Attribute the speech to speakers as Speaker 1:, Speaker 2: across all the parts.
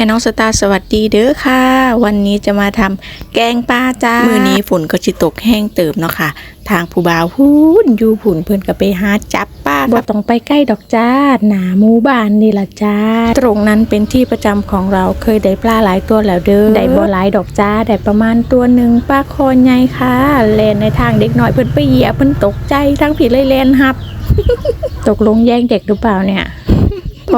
Speaker 1: ม่น้องสตาร์สวัสดีเด้อค่ะ วันนี้จะมาทำแกงปลาจ้ามื้อนี้ฝนก็จิตกแห้งเติมเนาะค่ะ ทางผู้บ่าวพูนอยู่ผุนเพิ่นก็ไปหาจับปลา
Speaker 2: บ่ต้องไปใกล้ดอกจ้าหนาหมู่บ้านนี่ล่ะจ้า
Speaker 1: ตรงนั้นเป็นที่ประจำของเราเคยได้ปลาหลายตัวแล้วเด้อ
Speaker 2: ได้บ่หลายดอกจ้าได้ประมาณตัวหนึ่งปลาคอใหญ่ค่ะแลนในทางเด็กหน่อยเพิ่นไปเหยียบเพิ่นตกใจทั้งผิดเลยแลนหับ ตกลงแย่งเด็กหรือเปล่าเนี่ยพ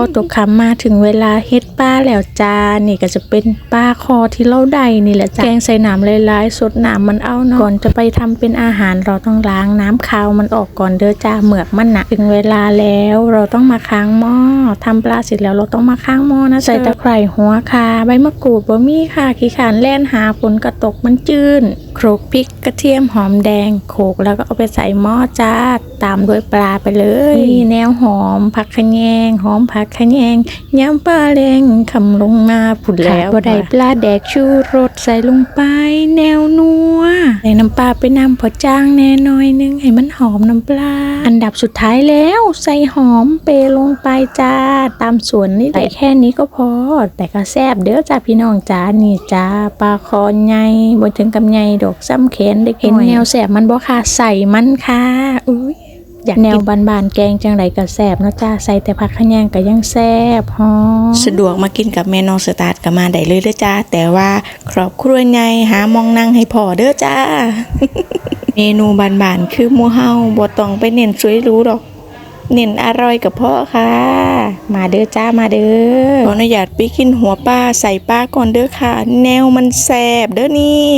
Speaker 2: อตกคำมาถึงเวลาเฮ็ดป้าแล้วจ้า นี่ก็จะเป็นป้าคอที่เราได้นี่แหละจ้าแกงใส่น้ำลายๆสดน้ำมันเอาเนาะก่อนจะไปทำเป็นอาหารเราต้องล้างน้ำคาวมันออกก่อนเด้อจ้าเหมือกมันหนะถึงเวลาแล้วเราต้องมาค้างหม้อทำปลาเสร็จแล้วเราต้องมาค้างหม้อนะใส่ตะไคร่หัวคาใบมะกรูดบะมี่ค่ะขี้ขานแล่นหาฝนกระตกมันจื้น โขลกพริกกระเทียมหอมแดงโขลกแล้วก็เอาไปใส่หม้อจ้าตามด้วยปลาไปเลยนี่แนวหอมผักขะแยงหอมผักขะแยงยำปลาแรงคำลงมาผุดแล้วบ่ได้ปลาแดกชูรสใส่ลงไปแนวนัวใส่น้ำปลาไปน้ำพอจ้างแน่น้อยนึงให้มันหอมน้ำปลา อันดับสุดท้ายแล้วใส่หอมเปรย์ลงไปจ้าตามส่วนนี่แหละแค่นี้ก็พอ แต่ก็แซ่บเด้อจ้าพี่น้องจ้านี่จ้าปลาคอใหญ่บ่ถึงกับใหญ่ดอกซ้ำแขนเด็กเห็นแนวแซ่บมันบ่ค่ะใส่มันค่ะอุ้ยอยากแนวบานๆแกงจังไรก็แซ่บเนาะจ้าใส่แต่ผักขะแยงก็ยังแซ่บหอม
Speaker 1: สะดวกมากินกับแม่น้องสตาร์ก็มาได้เลยเด้อจ้าแต่ว่าครอบครัวใหญ่หามองนั่งให้พอเด้อจ้า เมนูบานๆคือหมูเฮาบ่ต้องไปเน้นสวยหรูดอกเน้นอร่อยกับพ่อค่ะ มาเด้อจ้ามาเด้อขออนุญาตไปกินหัวปลาใส่ปลาก่อนเด้อค่ะ แนวมันแซ่บเด้อนี่